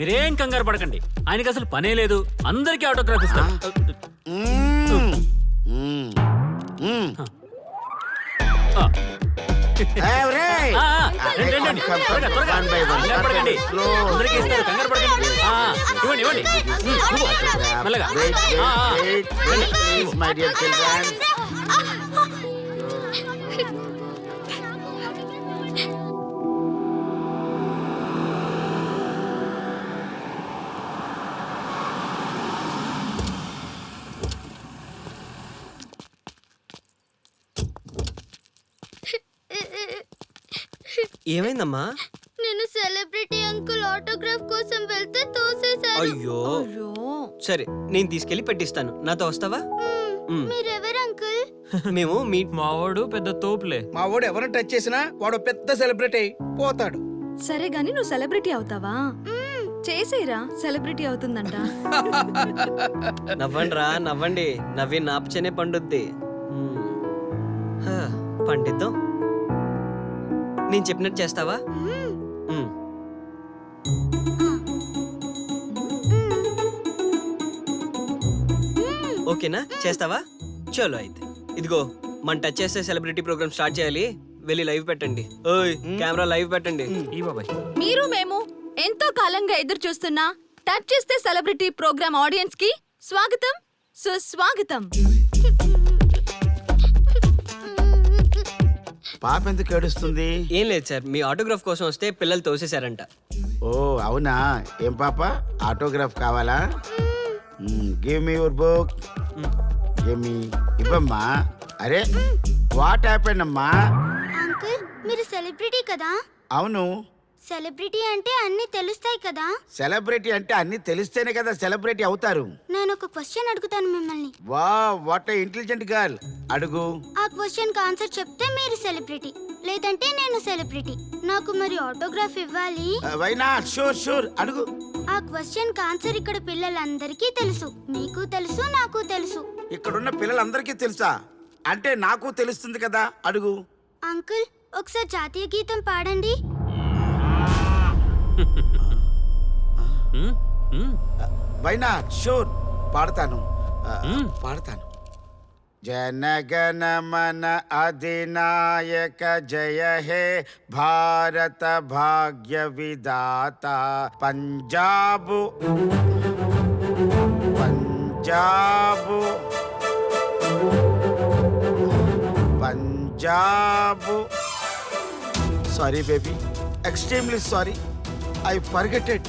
మీరేం కంగారు పడకండి. ఆయనకి అసలు పనే లేదు. అందరికీ ఆటోగ్రాఫ్ ఇస్తాం. మ్మ్. ఏమైందమ్మా? నేను సెలబ్రిటీ అంకుల్ ఆటోగ్రాఫ్ కోసం వెళ్తే తోసేశారు. అయ్యో. సరే నేను తీసుకెళ్ళి పెట్టిస్తాను. నాతో వస్తావా. మీరెవరు అంకుల్? మేము మీ మావాడు పెద్ద తోపులే. మా వాడు ఎవరిని టచ్ చేసినా వాడు పెద్ద సెలబ్రిటీ అయి పోతాడు. సరే గాని నువ్వు సెలబ్రిటీ అవుతావా? చేసేరా సెలబ్రిటీ అవుతుందంట. నవ్వండిరా నవ్వండి. నవ్వి నాపచనే పండుద్ది. పండిద్దాం. నేను చెప్పినట్టు చేస్తావా. ఓకేనా? చేస్తావా? చలో అయితే. ఇదిగో మన టచ్ చేస్తే సెలబ్రిటీ ప్రోగ్రామ్ స్టార్ట్ చేయాలి. వెళ్ళి లైవ్ పెట్టండి. ఓయ్ కెమెరా లైవ్ పెట్టండి. ఈ బాబాయ్. మీరు మేము ఎంతో కాలంగా ఎదురు చూస్తున్న టచ్ చేస్తే సెలబ్రిటీ ప్రోగ్రామ్ ఆడియన్స్కి స్వాగతం. సుస్వాగతం. పాప ఎందుకు ఏడుస్తుంది? ఏం లేదు సార్ మీ ఆటోగ్రాఫ్ కోసం వస్తే పిల్లలు తోసేశారంట. ఓ అవునా? ఏం పాప? ఆటోగ్రాఫ్ కావాలా? Give me your book give me ఇవ్వమ్మా. అరే వాట్ హ్యాపెన్ అమ్మా? అంకుల్ మీరు సెలబ్రిటీ కదా? అవును. సెలబ్రిటీ అంటే అన్ని తెలుస్తాయి కదా? సెలబ్రిటీ అంటే అన్ని తెలిస్తేనే కదా సెలబ్రిటీ అవుతారు. నేను ఒక క్వశ్చన్ అడుగుతాను మిమ్మల్ని. వా వాట్ ఇంటెలిజెంట్ గర్ల్ అడుగు. ఆ క్వశ్చన్కి ఆన్సర్ చెప్తే మీరు సెలబ్రిటీ లేదంటే నేను సెలబ్రిటీ. నాకు మరి ఆటోగ్రాఫ్ ఇవ్వాలి? వై నాట్ షూర్ షూర్ అడుగు. ఆ క్వశ్చన్కి ఆన్సర్ ఇక్కడ పిల్లలందరికీ తెలుసు. మీకు తెలుసు నాకు తెలుసు. ఇక్కడున్న పిల్లలందరికీ తెలుసా? అంటే నాకు తెలుస్తుంది కదా. అడుగు. అంకుల్ ఒకసారి జాతీయ గీతం పాడండి. Um, um. Why not sure పాడతాను. ఆ, పాడతాను. జనగణ మన అధినాయక జయ హే భారత భాగ్య విదాత Punjab. Punjab. Punjab. Sorry baby extremely I forgetted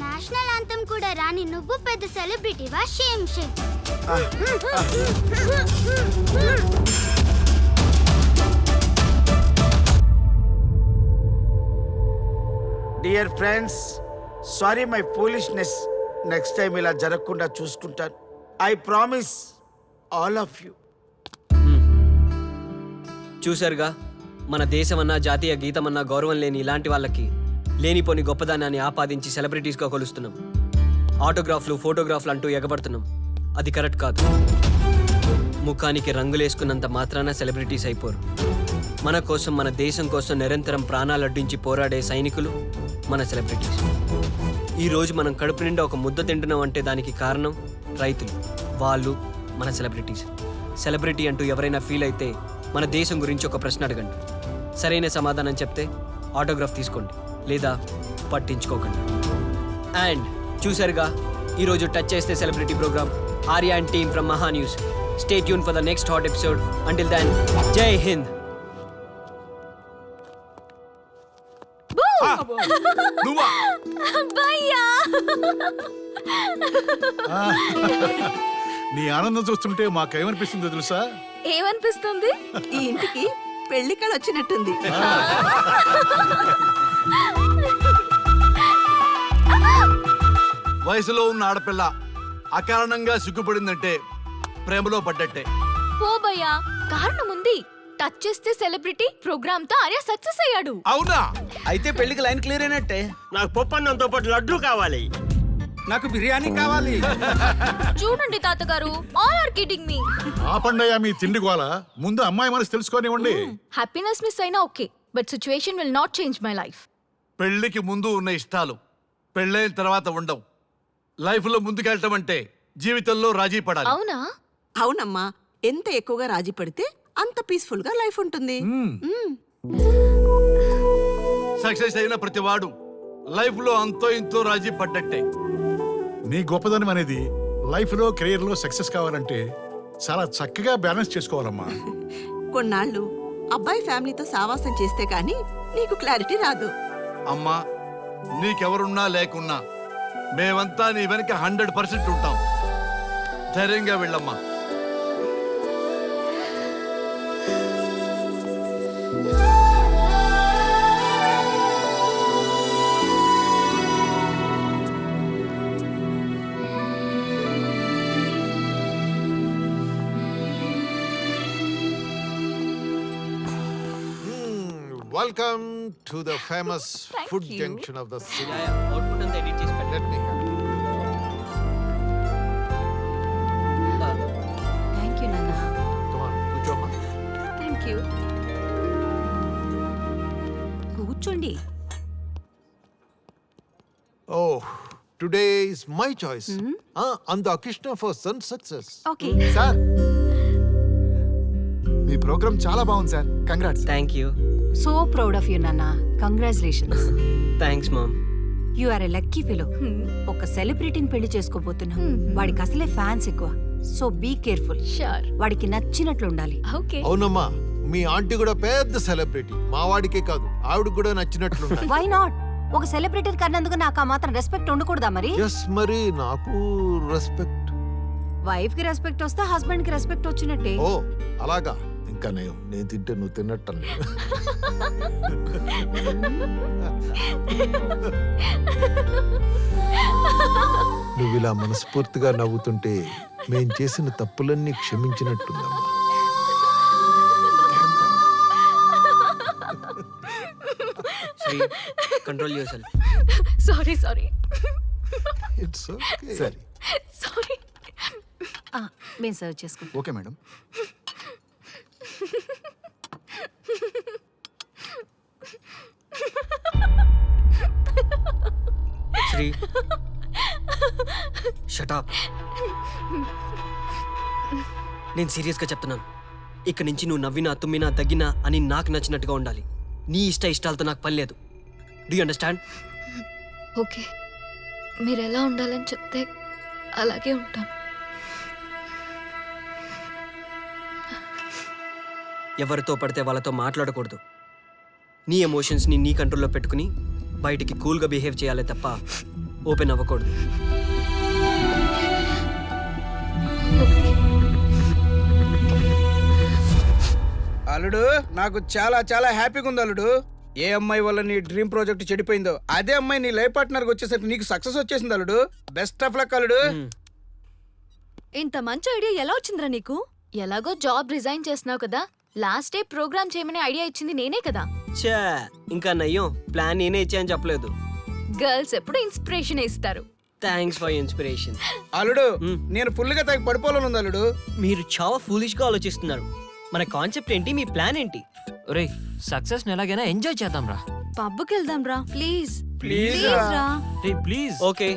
national anthem కూడా రాని నువ్వు పెద్ద సెలబ్రిటీవా shame shame dear friends sorry my foolishness next time ఇలా జరగకుండా చూసుకుంటాను. I promise all of you చూశారుగా మన దేశమన్నా జాతీయ గీతమన్నా గౌరవం లేని ఇలాంటి వాళ్ళకి లేనిపోని గొప్పదానాన్ని ఆపాదించి సెలబ్రిటీస్గా కొలుస్తున్నాం. ఆటోగ్రాఫ్లు ఫోటోగ్రాఫ్లు అంటూ ఎగబడుతున్నాం. అది కరెక్ట్ కాదు. ముఖానికి రంగులేసుకున్నంత మాత్రాన సెలబ్రిటీస్ అయిపోరు. మన కోసం మన దేశం కోసం నిరంతరం ప్రాణాలు అడ్డించి పోరాడే సైనికులు మన సెలబ్రిటీస్. ఈరోజు మనం కడుపు నిండా ఒక ముద్ద తింటున్నాం అంటే దానికి కారణం రైతులు. వాళ్ళు మన సెలబ్రిటీస్. సెలబ్రిటీ అంటూ ఎవరైనా ఫీల్ అయితే మన దేశం గురించి ఒక ప్రశ్న అడగండి. సరైన సమాధానం చెప్తే ఆటోగ్రాఫ్ తీసుకోండి. లేదా పట్టించుకోకండి. అండ్ చూసారుగా ఈరోజు టచ్ చేస్తే celebrity programme Arya and team from Maha news. Stay tune for the next hot episode until then Jai Hind. నీ ఆనందం చూస్తుంటే మాకేమనిపిస్తుందో తెలుసా? ఏమనిపిస్తుంది? ఈ ఇంటికి పెళ్ళి కళ వచ్చినట్టుంది. వయసులో ఉన్న ఆడపిల్ల అకారణంగా సిగ్గుపడిందంటే ప్రేమలో పడ్డట్టే. పో భయ్యా కారణం ఉంది టచ్ చేస్తే సెలబ్రిటీ ప్రోగ్రామ్తో ఆర్య సక్సెస్ అయ్యాడు. అవునా? అయితే పెళ్ళికి లైన్ క్లియర్ అయినట్టే. నాకు పప్పన్నంతో పాటు లడ్డు కావాలి. నాకు బిర్యానీ కావాలి. చూడండి తాతగారు ఆల్ ఆర్ కిడింగ్ మీ ఆ పండయ్య మీ తిండి గోల. ముందు అమ్మాయి మనసు తెలుసుకోనివ్వండి. హ్యాపీనెస్ మిస్ అయినా okay but situation will not change my life పెళ్ళికి ముందు ఉన్న ఇష్టాలు పెళ్ళైన తర్వాత ఉండవు. లైఫ్లో ముందుకెళ్ళటం అంటే జీవితంలో రాజీ పడాలి. అవునా? అవునమ్మా. ఎంత ఎక్కువగా రాజీ పడితే అంత పీస్ఫుల్గా లైఫ్ ఉంటుంది. మ్మ్. సక్సెస్ అయిన ప్రతివాడు లైఫ్లో అంతో ఇంతో రాజీ పడ్డట్టే. నీ గొప్పదనం అనేది లైఫ్లో కెరీర్లో సక్సెస్ కావాలంటే చాలా చక్కగా బ్యాలెన్స్ చేసుకోవాలమ్మా. కొన్నాళ్ళు అబ్బాయి ఫ్యామిలీతో సావాసం చేస్తే కానీ నీకు క్లారిటీ రాదు. అమ్మా నీకెవరున్నా లేకున్నా మేమంతా నీ వెనక హండ్రెడ్ పర్సెంట్ ఉంటాం. ధైర్యంగా వెళ్ళమ్మా. Welcome to the famous food you. junction of the city. Output అంతా ఎడిట్ చేసి పెట్టండి Let me have it. Thank you నాన్న Come on, కూర్చోమ్మా. థ్యాంక్ యూ కూర్చోండి Oh, today is my choice. Ah, and the Krishna for son success. Okay sir మీ programme చాలా బాగుంది sir congrats thank you so proud of you నాన్న congratulations thanks mom you are a lucky fellow ఒక సెలబ్రిటీని పెళ్ళి చేసుకోబోతున్నావు. వాడికి అసలే fans ఎక్కువ. సో బీ కేర్ఫుల్ షూర్ వాడికి నచ్చినట్లు ఉండాలి. ఓకే. అవునమ్మా మీ ఆంటీ కూడా పెద్ద సెలబ్రిటీ మా వాడికే కాదు ఆవిడ కూడా నచ్చినట్లు వై నాట్ ఒక సెలబ్రిటీ కన్నందుకు నాకు ఆ మాత్రం రెస్పెక్ట్ ఉండకూడదా మరి? ఎస్ మరి నాకు రెస్పెక్ట్ వైఫ్కి రెస్పెక్ట్ వస్తే హస్బెండ్కి రెస్పెక్ట్ వచ్చినట్టే. ఓ అలాగా. ఇంకా నేను తింటే నువ్వు తిన్నట్టు నువ్వు ఇలా మనస్ఫూర్తిగా నవ్వుతుంటే మేం చేసిన తప్పులన్నీ క్షమించినట్టుందమ్మా. Control your sorry sorry it's okay సరే. సారీ మేము సర్వ్ చేసుకుంటాం. Okay madam Sri shut up నేను సీరియస్గా చెప్తున్నాను. ఇక్కడి నుంచి నువ్వు నవ్వినా తుమ్మినా తగ్గినా అని నాకు నచ్చినట్టుగా ఉండాలి. నీ ఇష్ట ఇష్టాలతో నాకు పని లేదు. డూ అండర్స్టాండ్ ఓకే మీరు ఎలా ఉండాలని చెప్తే అలాగే ఉంటాను. ఎవరితో పడితే వాళ్ళతో మాట్లాడకూడదు. నీ ఎమోషన్స్ని నీ కంట్రోల్లో పెట్టుకుని బయటికి కూల్గా బిహేవ్ చేయాలి తప్ప ఓపెన్ అవ్వకూడదు. అల్లుడు నాకు చాలా చాలా హ్యాపీగా ఉంది అల్లుడు. ఏ అమ్మాయి వల్ల నీ డ్రీమ్ ప్రాజెక్ట్ చెడిపోయిందో అదే అమ్మాయి నీ లైఫ్ పార్ట్నర్ వచ్చేసరికి నీకు సక్సెస్ వచ్చేసింది అల్లుడు. బెస్ట్ ఆఫ్ లక్ అల్లుడు. ఇంత మంచి ఐడియా ఎలా వచ్చిందిరా నీకు? ఎలాగో జాబ్ రిజైన్ చేస్తున్నావు కదా. లాస్ట్ డే ప్రోగ్రామ్ చేయమని ఐడియా ఇచ్చింది నేనే కదా. చా ఇంకా నయ్యం ప్లాన్ నేనే ఇచ్చాయని చెప్పలేదు. గర్ల్స్ ఎప్పుడు ఇన్స్పిరేషన్ ఇస్తారు. Thanks for inspiration. అల్లుడు. నేను ఫుల్గా తగ్గ పడిపోవాలని ఉంది అల్లుడు. మీరు చాలా ఫూలిష్గా ఆలోచిస్తున్నారు. మన కాన్సెప్ట్ ఏంటి మీ ప్లాన్ ఏంటి? ఒరే సక్సెస్ ఎలాగైనా ఎంజాయ్ చేద్దాం రా పబ్కి వెళ్దాం రా ప్లీజ్. ప్లీజ్? రా రే ప్లీజ్. ఓకే.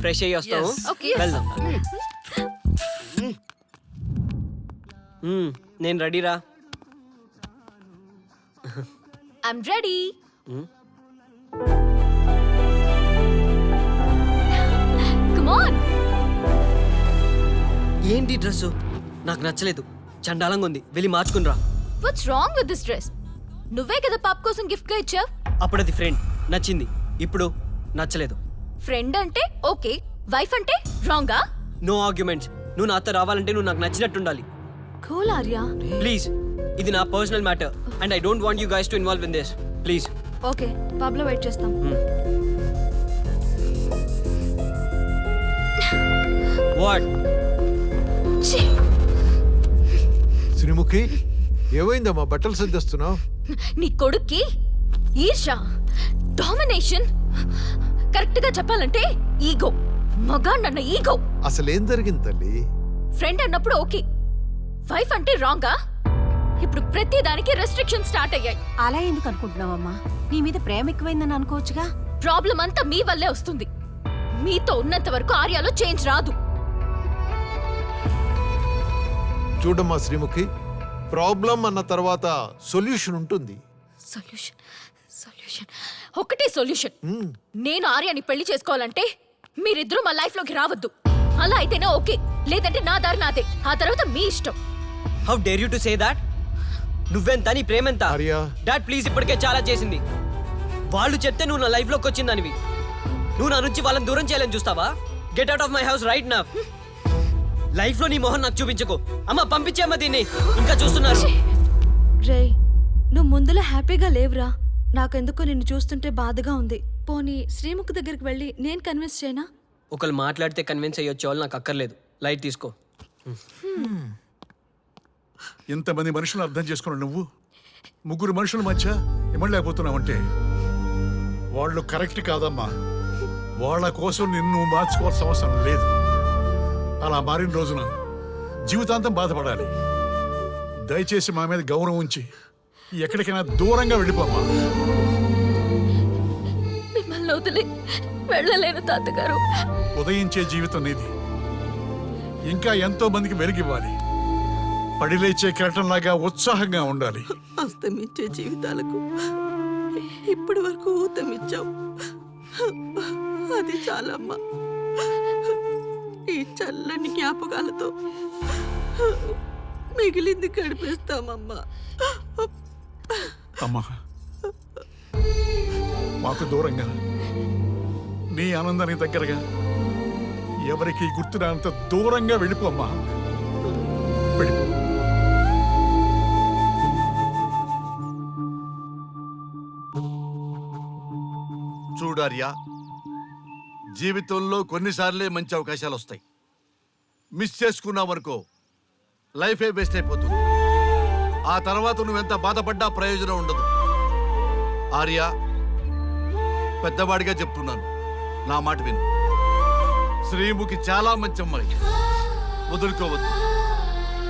ఫ్రెష్ అయ్యి వస్తాము Okay. వెళ్దాం. మ్మ్, నేను రెడీరా. ఐమ్ రెడీ ఆన్ ఏంటి డ్రెస్సు? నాకు నచ్చలేదు. చండాలంగా ఉంది. వెళ్ళి మార్చుకునిరా. What's wrong with this dress నువ్వే కదా పాప్ కోసం గిఫ్ట్గా ఇచ్చావు? అప్పుడు అది ఫ్రెండ్ నచ్చింది. ఇప్పుడు నచ్చలేదు. ఫ్రెండ్ అంటే? ఓకే వైఫ్ అంటే? రాంగా నో ఆర్గ్యుమెంట్స్ నువ్వు నాతో రావాలంటే నువ్వు నాకు నచ్చినట్టు ఉండాలి కూల్ ఆర్యా ప్లీజ్ ఇది నా personal matter and I don't want you guys to involve in this please okay పబ్లో wait చేస్తాం. వాట్ శ్రీముఖి ఏమైందమ్మా? బట్టలు సర్దిస్తున్నావు? నీ కొడుక్కి ఈర్ష డామినేషన్ కరెక్ట్గా చెప్పాలంటే ఈగో మగాండన్న ఈగో అసలు ఏం జరిగింది తల్లి? ఫ్రెండ్ అన్నప్పుడు ఓకే. వైఫ్ అంటే రాంగా ఇప్పుడు ప్రతి దానికి రెస్ట్రిక్షన్ స్టార్ట్ అయ్యాయి. అలా ఎందుకు అనుకుంటున్నావమ్మా? నీ మీద ప్రేమ ఎక్కువైందని అనుకోవచ్చుగా? ప్రాబ్లం అంతా మీ వల్లే వస్తుంది. మీతో ఉన్నంత వరకు ఆర్యాలో చేంజ్ రాదు. చూడమ్మా శ్రీముఖి ప్రాబ్లం అన్న తర్వాత సొల్యూషన్ ఉంటుంది. సొల్యూషన్ సొల్యూషన్ ఒకటే సొల్యూషన్ మ్మ్. నేను ఆర్యాని పెళ్ళి చేసుకోవాలంటే మీరిద్దరూ మా లైఫ్లోకి రావద్దు. అలా అయితేనే ఓకే. లేదంటే నా దారి నాదే. ఆ తర్వాత మీ ఇష్టం. How dare you to say that నువ్వెంత నీ ప్రేమెంత. ఆర్యా. డాడ్ ప్లీజ్ ఇప్పటికే చాలా చేసింది. వాళ్ళు చెప్తే నువ్వు నా లైఫ్లోకి వచ్చిందనివి నువ్వు నా నుంచి వాళ్ళని దూరం చేయాలని చూస్తావా? Get out of my house right నా లైఫ్లో నీ మొహం నాకు చూపించకు. అమ్మ పంపించేమ్మ దీన్ని. ఇంకా చూస్తున్నారు. రే నువ్వు ముందులో హ్యాపీగా లేవురా. నాకెందుకో నిన్ను చూస్తుంటే బాధగా ఉంది. పోనీ శ్రీముఖ్ దగ్గరికి వెళ్ళి నేను కన్విన్స్ చేయనా? ఒకళ్ళు మాట్లాడితే కన్విన్స్ అయ్యొచ్చే వాళ్ళు నాకు అక్కర్లేదు. లైట్ తీసుకో. ఇంతమంది మనుషులు అర్థం చేసుకున్న నువ్వు? ముగ్గురు మనుషుల మధ్య ఇమ్మలేకపోతున్నావంటే వాళ్ళు కరెక్ట్ కాదమ్మా. వాళ్ళ కోసం నిన్ను మార్చుకోవాల్సిన అవసరం లేదు. అలా మారిన రోజున జీవితాంతం బాధపడాలి. దయచేసి మా మీద గౌరవం ఉంచి ఎక్కడికైనా దూరంగా వెళ్ళిపోమ్మా. మిమ్మల్ని వదిలి వెళ్ళలేను తాతగారు. ఉదయించే జీవితం నీది. ఇంకా ఎంతో మందికి వెలిగివ్వాలి పడిలేచే కెరటంలాగా ఉత్సాహంగా ఉండాలి. అస్తమించే జీవితాలకు ఇప్పటి వరకు ఊతమిచ్చావు. అది చాలమ్మా. ఈ చల్లని జ్ఞాపకాలతో మిగిలింది గడిపేస్తామమ్మా. అమ్మా మాకు దూరంగా నీ ఆనందానికి దగ్గరగా ఎవరికి గుర్తురానంత దూరంగా వెళ్ళిపోమ్మా వెళ్ళిపో. చూడార్యా జీవితంలో కొన్నిసార్లే మంచి అవకాశాలు వస్తాయి మిస్ చేసుకున్నావనుకో లైఫే వేస్ట్ అయిపోతుంది. ఆ తర్వాత నువ్వెంత బాధపడ్డా ప్రయోజనం ఉండదు. ఆర్య పెద్దవాడిగా చెప్తున్నాను. నా మాట విను. శ్రీముఖి చాలా మంచి అమ్మాయి వదులుకోవద్దు.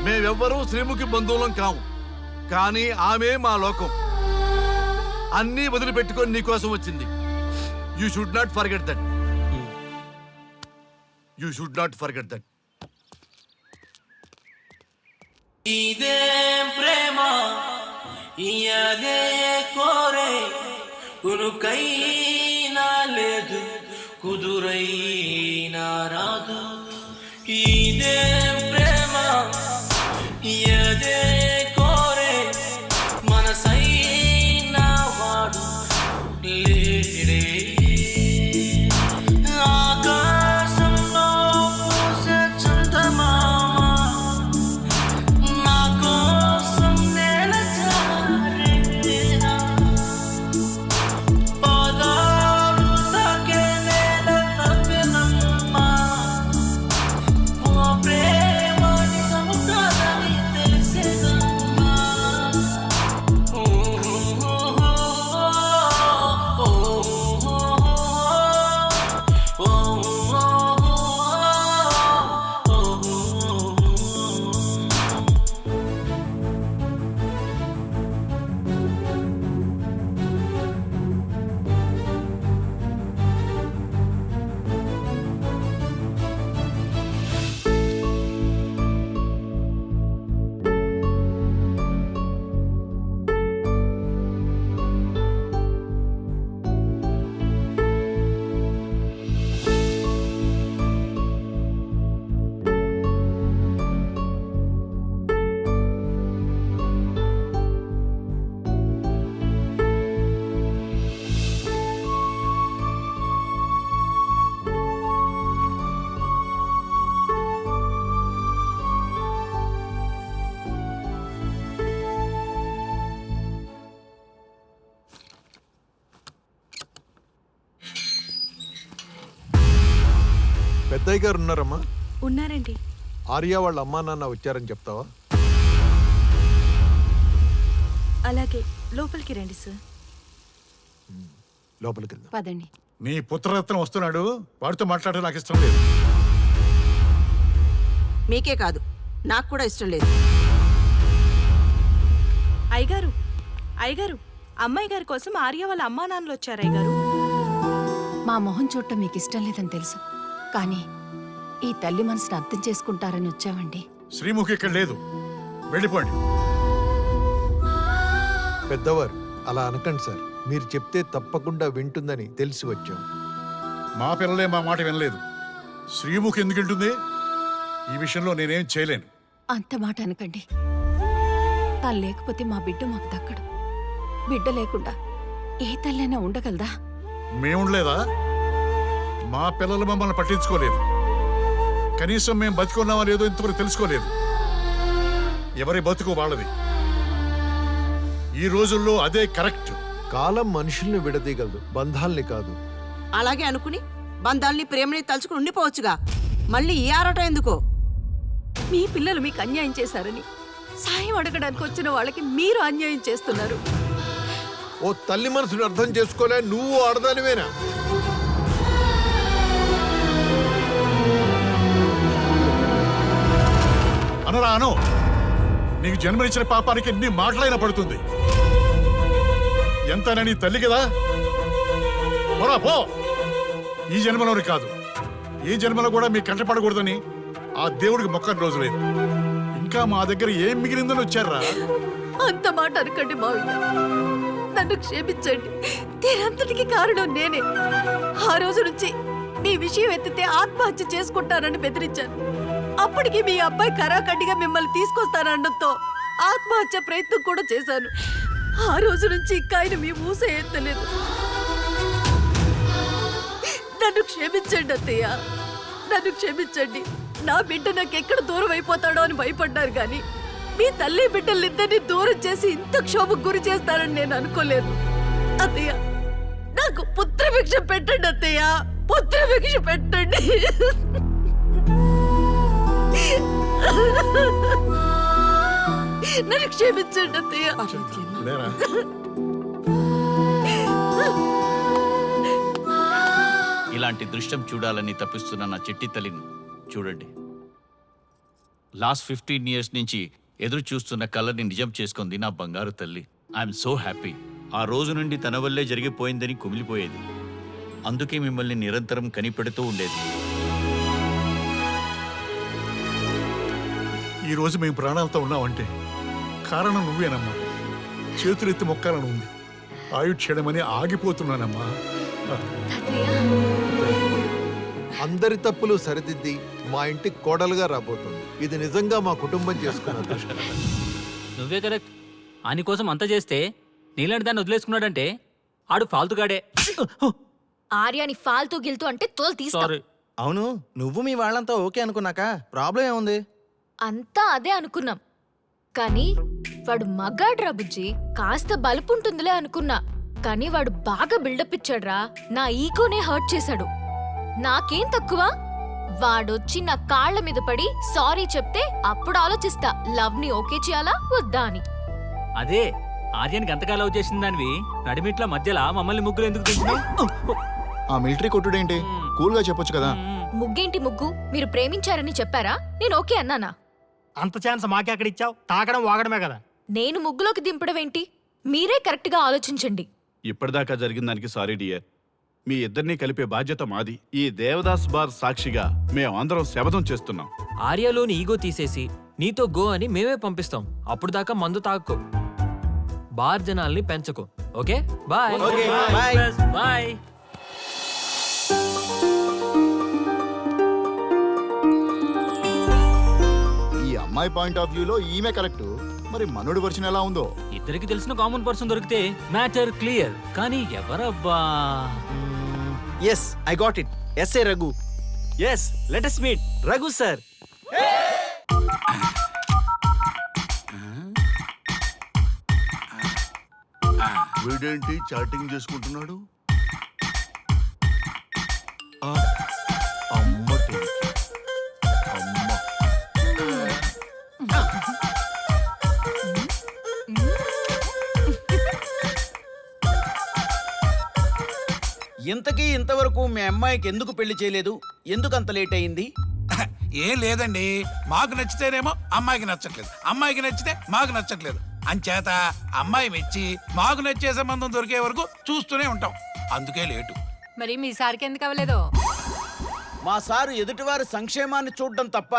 మేమెవ్వరూ శ్రీముఖి బంధువులం కాము. కానీ ఆమె మా లోకం. అన్నీ వదిలిపెట్టుకొని నీకోసం వచ్చింది. You should not forget that you should not forget that ఇదే ప్రేమ ఇయదే కోరే ఉనుకైనా లేదు కుదురైనా రాదు ఇదే ప్రేమ ఇయదే పెద్దయ్య గారు ఉన్నారమ్మా. ఉన్నారండి. ఆర్య వాళ్ళ అమ్మా నాన్న వచ్చారని చెప్తావా? అలాగే లోపలికి రండి సార్. లోపలికి వెళ్దాం. పదండి. నీ పుత్రరత్నం వస్తున్నాడు. వాడితో మాట్లాడడం నాకు ఇష్టం లేదు. మీకే కాదు నాకు కూడా ఇష్టం లేదు. అయ్యగారు అయ్యగారు అమ్మాయి గారి కోసం ఆర్య వాళ్ళ అమ్మా నాన్నలు వచ్చారు అయ్యగారు. మా మొహం చూడటం మీకు ఇష్టం లేదని తెలుసు. కానీ ఈ తల్లి మనసును అర్థం చేసుకుంటారని వచ్చామండి శ్రీముఖి ఇక్కడ లేదు. వెళ్ళిపోండి. పెద్దవారు అలా అనకండి సార్. మీరు చెప్తే తప్పకుండా వింటుందని తెలిసి వచ్చాం. మా పిల్లలే మా మాట వినలేదు. శ్రీముఖి ఎందుకు వింటుంది? ఈ విషయంలో నేనేం చేయలేను. అంత మాట అనకండి. తను లేకపోతే మా బిడ్డ మాకు దక్కడు. బిడ్డ లేకుండా ఏ తల్లైనా ఉండగలదా? మేముండలేదా? మా పిల్లలు మమ్మల్ని పట్టించుకోలేదు. కనీసం మేము బతికున్నామో లేదో ఇంతవరకు తెలుసుకోలేదు. ఎవరి బతుకు వాళ్ళది. ఈ రోజుల్లో అదే కరెక్ట్. కాలం మనుషుల్ని విడదీయగలదు బంధాల్ని కాదు. అలాగే అనుకుని బంధాల్ని ప్రేమని తలుచుకుని ఉండిపోవచ్చుగా. మళ్ళీ ఈ ఆరాటం ఎందుకో? మీ పిల్లలు మీకు అన్యాయం చేశారని సాయం అడగడానికి వచ్చిన వాళ్ళకి మీరు అన్యాయం చేస్తున్నారు. ఓ తల్లి మనసుని అర్థం చేసుకోలే నువ్వు ఆడదానివేనా? అనరాను. నీకు జన్మనిచ్చిన పాపానికి నీ మాటలైనా పడుతుంది. ఎంతైనా నీ తల్లి కదా? పోరా పో. ఈ జన్మలోని కాదు. ఈ జన్మలో కూడా మీ కంటపడకూడదని ఆ దేవుడికి మొక్కని రోజు లేదు. ఇంకా మా దగ్గర ఏం మిగిలిందని వచ్చారా? అంత మాట అనకండి మావయ్య. నన్ను క్షమించండి. దీనంతటికి కారణం నేనే. ఆ రోజు నుంచి మీ విషయం ఎత్తితే ఆత్మహత్య చేసుకుంటానని బెదిరించాను. అప్పటికి మీ అబ్బాయి కరాఖండిగా మిమ్మల్ని తీసుకొస్తానడంతో ఆత్మహత్య ప్రయత్నం కూడా చేశాను. ఆ రోజు నుంచి ఇంకా ఆయన మీ ఊస ఎత్తలేదు. నన్ను క్షమించండి అత్తయ్య. నన్ను క్షమించండి. నా బిడ్డ నాకు ఎక్కడ దూరం అయిపోతాడో అని భయపడ్డారు కానీ మీ తల్లి బిడ్డలిద్దరిని దూరం చేసి ఇంత క్షోభకు గురి చేస్తారని నేను అనుకోలేదు. అత్తయ్య నాకు పుత్రభిక్ష పెట్టండి అత్తయ్య. పుత్రభిక్ష పెట్టండి. నన్ను క్షమించండి అత్తయ్య. ఇలాంటి దృశ్యం చూడాలని తప్పిస్తున్న నా చిట్టి తల్లిని చూడండి. లాస్ట్ ఫిఫ్టీన్ ఇయర్స్ నుంచి ఎదురు చూస్తున్న కళ్ళని నిజం చేసుకుంది నా బంగారు తల్లి. ఐఎమ్ సో హ్యాపీ ఆ రోజు నుండి తన వల్లే జరిగిపోయిందని కుమిలిపోయేది. అందుకే మిమ్మల్ని నిరంతరం కనిపెడుతూ ఉండేది. ఈ రోజు మేము ప్రాణాలతో ఉన్నామంటే కారణం నువ్వేనమ్మా. చేతులెత్తి మొక్కాలని ఉంది. ఆయుక్షేయమని ఆగిపోతున్నానమ్మా. అందరి తప్పులు సరిదిద్ది మా ఇంటికి కోడలుగా రాబోతుంది. ఇది నిజంగా మా కుటుంబం చేసుకున్న అదృష్టం. నువ్వే కరెక్ట్. ఆని కోసం అంత చేస్తే నీలాంటి దాన్ని వదిలేసుకున్నాడంటే ఆడు ఫాల్తుగాడే. ఆర్యాని ఫాల్తూ గిల్తూ అంటే తోలు సారీ అవును నువ్వు మీ వాళ్ళంతా ఓకే అనుకున్నాక ప్రాబ్లం ఏముంది? అంతా అదే అనుకున్నాం. కానీ వాడు మగాడ్రా బుజ్జి. కాస్త బలుపుంటుందిలే అనుకున్నా. కానీ వాడు బాగా బిల్డప్ ఇచ్చాడ్రా. నా ఈగోనే హర్ట్ చేశాడు. నాకేం తక్కువ? వాడొచ్చి నా కాళ్ళ మీద పడి సారీ చెప్తే అప్పుడు ఆలోచిస్తా. లవ్ని ఓకే చేయాలా? వద్దా అని. అదే ఆర్యానికి అంతగా లవ్ చేసిన దానివి. నడిమిట్ల మధ్యలో మమ్మల్ని ముగ్గురు ఎందుకు ఆ మిలిటరీ కొట్టుడేంటి? కూల్గా చెప్పొచ్చు కదా. ముగ్గేంటి ముగ్గు మీరు ప్రేమించారని చెప్పారా? నేను ఓకే అన్నానా? అంత ఛాన్స్ మాకే అక్కడ ఇచ్చావు? తాకడం వాగడమే కదా. నేను ముగ్గులోకి దింపడం ఏంటి? మీరే కరెక్ట్గా ఆలోచించండి. ఇప్పటిదాకా జరిగిన దానికి సారీ డియర్. మీ ఇద్దరిని కలిపే బాధ్యత మాది. ఈ దేవదాస్ బార్ సాక్షిగా మేము అందరం శపథం చేస్తున్నాం. ఆర్యాలోని ఈగో తీసేసి నీతో గో అని మేమే పంపిస్తాం. అప్పుడు దాకా మందు తాక్కో బార్ జనాల్ని పెంచకు. ఓకే? బాయ్. బాయ్. అమ్మాయి పాయింట్ ఆఫ్ వ్యూలో ఈమె కరెక్ట్. మరి మనుడి వర్షన్ ఎలా ఉందో? ఇద్దరికి తెలిసిన కామన్ పర్సన్ దొరికితే మ్యాటర్ క్లియర్ కానీ ఎవరబ్బా? Yes I got it yes a Raghu yes let us meet Raghu sir వీడేంటి చాటింగ్ చేసుకుంటున్నాడు? ఇంతకీ ఇంతవరకు మీ అమ్మాయికి ఎందుకు పెళ్ళి చేయలేదు? ఎందుకు అంత లేట్ అయింది? ఏం లేదండి. మాకు నచ్చితేనేమో అమ్మాయికి నచ్చట్లేదు. అమ్మాయికి నచ్చితే మాకు నచ్చట్లేదు. అంచేత అమ్మాయి మెచ్చి మాకు నచ్చే సంబంధం దొరికే వరకు చూస్తూనే ఉంటాం. అందుకే లేటు. మరి మీ సార్కి ఎందుకు అవ్వలేదు? మా సారు ఎదుటివారి సంక్షేమాన్ని చూడడం తప్ప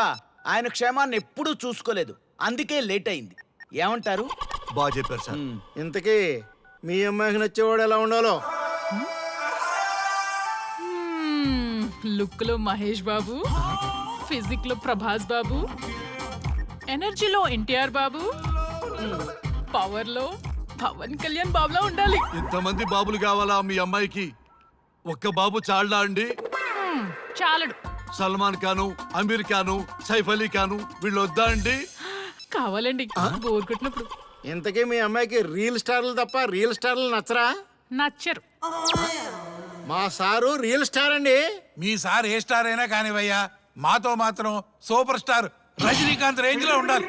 ఆయన క్షేమాన్ని ఎప్పుడూ చూసుకోలేదు. అందుకే లేట్ అయింది. ఏమంటారు? బాగా చెప్పారు సార్. ఇంతకీ మీ అమ్మాయికి నచ్చేవాడు ఎలా ఉండాలో? లుక్లో మహేష్ బాబు ఫిజిక్లో ప్రభాస్ బాబు ఎనర్జీలో ఎన్టీఆర్ బాబు పవర్లో పవన్ కళ్యాణ్ బాబులా ఉండాలి. ఇంతమంది బాబులు కావాలా మీ అమ్మాయికి? ఒక్క బాబు చాళ్ళా అండి? చాలడు. సల్మాన్ ఖాను అమీర్ ఖాను సైఫ్ అలీ ఖాను వీళ్ళు వద్దా అండి? కావాలండి బోర్ కొట్టినప్పుడు. ఇంతకీ మీ అమ్మాయికి రియల్ స్టార్లు తప్ప రియల్ స్టార్లు నచ్చరా? నచ్చరు. మా సారు రియల్ స్టార్ అండి. మీ సార్ ఏ స్టార్ అయినా కానివయ్యా మాతో మాత్రం సూపర్ స్టార్ రజనీకాంత్ రేంజ్లో ఉండాలి.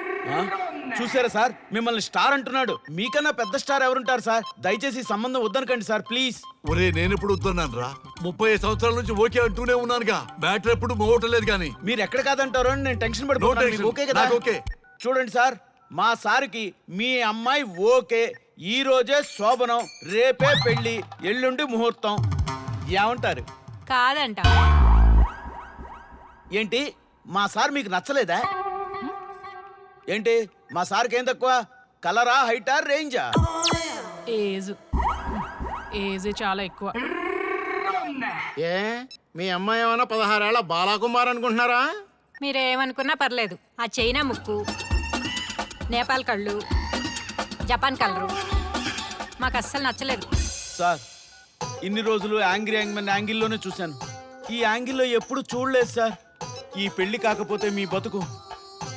చూసారా సార్? మిమ్మల్ని స్టార్ అంటున్నాడు. మీకన్నా పెద్ద స్టార్ ఎవరుంటారు సార్? దయచేసి ఈ సంబంధం వద్దనకండి సార్ ప్లీజ్. ఒరే నేను ఎప్పుడు వద్దన్నాను రా ముప్పై సంవత్సరాల నుంచి ఓకే అంటూనే ఉన్నానుగా. బ్యాటర్ ఎప్పుడు మోగటలేదు కానీ మీరు ఎక్కడ కాదంటారో అని నేను టెన్షన్. మీకు ఓకే కదా? నాకు ఓకే. చూడండి సార్ మా సార్కి మీ అమ్మాయి ఓకే. ఈ రోజే శోభనం రేపే పెళ్ళి ఎల్లుండి ముహూర్తం. ఏమంటారు? కాదంట. ఏంటి? మా సార్ మీకు నచ్చలేదా? ఏంటి? మా సార్కి ఏం తక్కువ? కలరా హైటా రేంజా? ఏజ్. ఏజ్ చాలా ఎక్కువ. ఏ? మీ అమ్మాయి ఏమైనా పదహారేళ్ళ బాలాకుమార్ అనుకుంటున్నారా? మీరేమనుకున్నా పర్లేదు. ఆ చైనా ముక్కు నేపాల్ కళ్ళు జపాన్ కలరు. మాకు అస్సలు నచ్చలేదు. సార్ ఇన్ని రోజులు యాంగ్రీ యాంగ్మెన్ యాంగిల్లోనే చూశాను. ఈ యాంగిల్లో ఎప్పుడు చూడలేదు సార్. ఈ పెళ్ళి కాకపోతే మీ బతుకు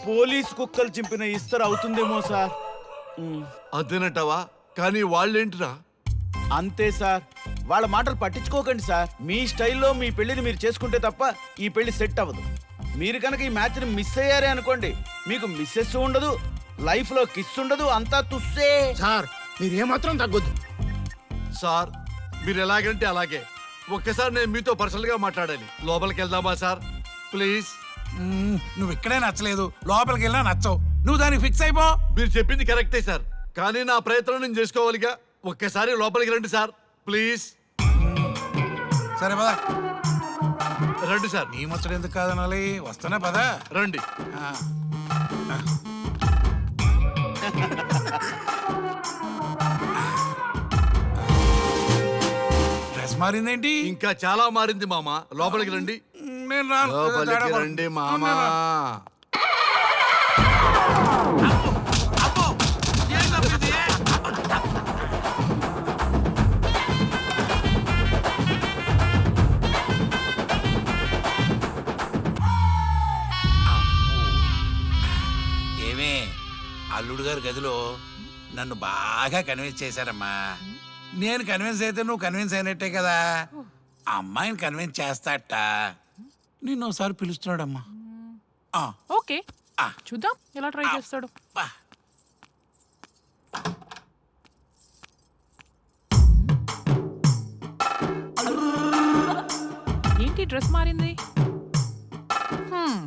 పోలీస్ కుక్కలు చింపిన ఇస్తరు అవుతుందేమో సార్. మ్, అదేనంటావా? కానీ వాళ్ళేంటిరా? అంతే సార్. వాళ్ళ మాటలు పట్టించుకోకండి సార్. మీ స్టైల్లో మీ పెళ్ళిని మీరు చేసుకుంటే తప్ప ఈ పెళ్ళి సెట్ అవ్వదు. మీరు కనుక ఈ మ్యాచ్ని మిస్ అయ్యారే అనుకోండి మీకు మిస్సెస్ ఉండదు లైఫ్లో కిస్ ఉండదు అంతా తుస్సే. సార్ మీరు ఏమాత్రం తగ్గొద్దు. సార్ మీరు ఎలాగంటే అలాగే. ఒక్కసారి నేను మీతో పర్సనల్గా మాట్లాడాలి. లోపలికి వెళ్దామా సార్? ప్లీజ్ మ్మ్, నువ్వు ఇక్కడే నచ్చలేదు. లోపలికి వెళ్ళినా నచ్చవు. నువ్వు దానికి ఫిక్స్ అయిపో. మీరు చెప్పింది కరెక్టే సార్. కానీ నా ప్రయత్నం నేను చేసుకోవాలిగా. ఒక్కసారి లోపలికి రండి సార్. ప్లీజ్ సరే పదా. రండి సార్. నీ ముచ్చట ఎందుకు కాదనాలి? వస్తున్నా పదా. రండి. ఆ. డ్రెస్ మారిందేంటి ఇంకా చాలా మారింది మామ లోపలికి రండి నేను రాను. లోపలికి. రండి మామ? ఏమే అల్లుడు గారి గదిలో నన్ను బాగా కన్విన్స్ చేశారమ్మా నేను కన్విన్స్ అయితే నువ్వు కన్విన్స్ అయినట్టే కదా. ఆ అమ్మాయిని కన్విన్స్ చేస్తాట. నిన్ను ఒకసారి పిలుస్తున్నాడమ్మా. ఆ, ఓకే. చూద్దాం ఎలా ట్రై చేస్తాడు. బా. ఏంటి డ్రెస్ మారింది? హ్మ్,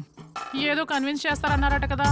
ఏదో కన్విన్స్ చేస్తారన్నారట కదా.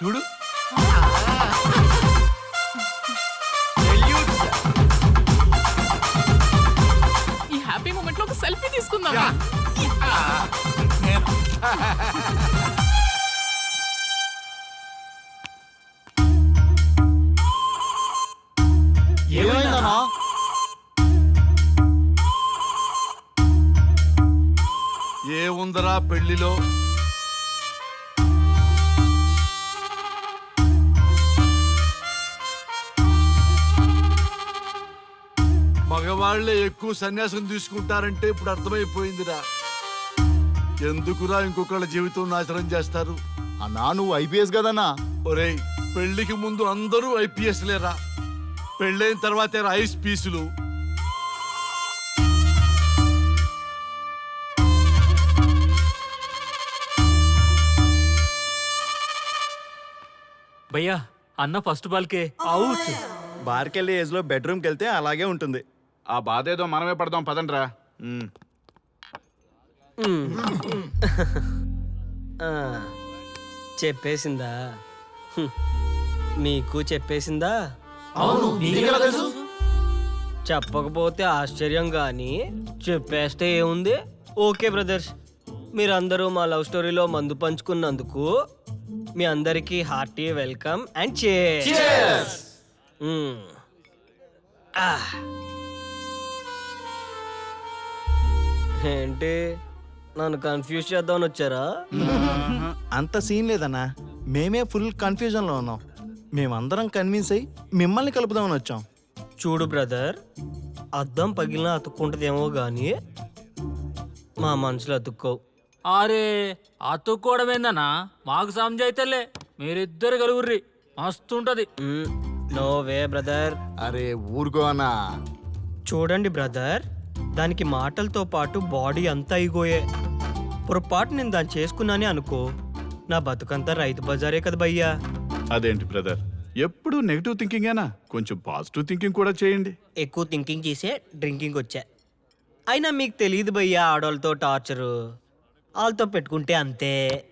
చూడు. ఈ హ్యాపీ మూమెంట్లో ఒక సెల్ఫీ తీసుకుందాం ఏమైందన్నా? ఏముందరా పెళ్ళిలో మగవాళ్ళే ఎక్కువ సన్యాసం తీసుకుంటారంటే ఇప్పుడు అర్థమైపోయిందిరా. ఎందుకురా ఇంకొకళ్ళ జీవితం నాశనం చేస్తారు? అన్నా నువ్వు ఐపీఎస్ కదన్నా? ఒరేయ్ పెళ్ళికి ముందు అందరూ ఐపీఎస్ లేరా? పెళ్ళైన తర్వాతే ఐస్ పీసులు. భయ్యా అన్న ఫస్ట్ బాల్కే. అవుట్. బార్కెళ్ళి ఏజ్లో బెడ్రూమ్కి వెళ్తే అలాగే ఉంటుంది. ఆ బాధ ఏదో మనమే పడదాం పదండ్రా ఉమ్. ఆ, చెప్పేసిందా హ్మ్. మీకు చెప్పేసిందా అవును, నీకెలా తెలుసు? చెప్పకపోతే ఆశ్చర్యం కానీ చెప్పేస్తే ఏముంది ఓకే బ్రదర్స్ మీరందరూ మా లవ్ స్టోరీలో మందు పంచుకున్నందుకు మీ అందరికీ హార్టీ వెల్కమ్ అండ్ Cheers! ఏంటి? నన్ను కన్ఫ్యూజ్ చేద్దామని వచ్చారా? అంత సీన్ లేదన్నా. మేమే ఫుల్ కన్ఫ్యూజన్లో ఉన్నాం. మేమందరం కన్విన్స్ అయ్యి మిమ్మల్ని కలుపుదామని వచ్చాం. చూడు బ్రదర్ అద్దం పగిలినా అతుక్కుంటదేమో కానీ మా మనసులో అతుక్కో అరే అతుక్కోవడమేందన్నా? మాకు సమజైతేలే మీరిద్దరు కలుగుర్రి. మస్తుంటది. నో వే బ్రదర్ అరే ఊరుకో అన్నా. చూడండి బ్రదర్ దానికి మాటలతో పాటు బాడీ అంతా అయిపోయే పొరపాటు నేను దాన్ని చేసుకున్నానే అనుకో నా బతుకంతా రైతు బజారే కదా భయ్యా. అదేంటి బ్రదర్? ఎప్పుడు నెగిటివ్ థింకింగేనా? కొంచెం పాజిటివ్ థింకింగ్ కూడా చేయండి. ఎక్కువ థింకింగ్ చేసే డ్రింకింగ్ వచ్చా. అయినా మీకు తెలియదు భయ్యా ఆడవాళ్ళతో టార్చరు. వాళ్ళతో పెట్టుకుంటే అంతే.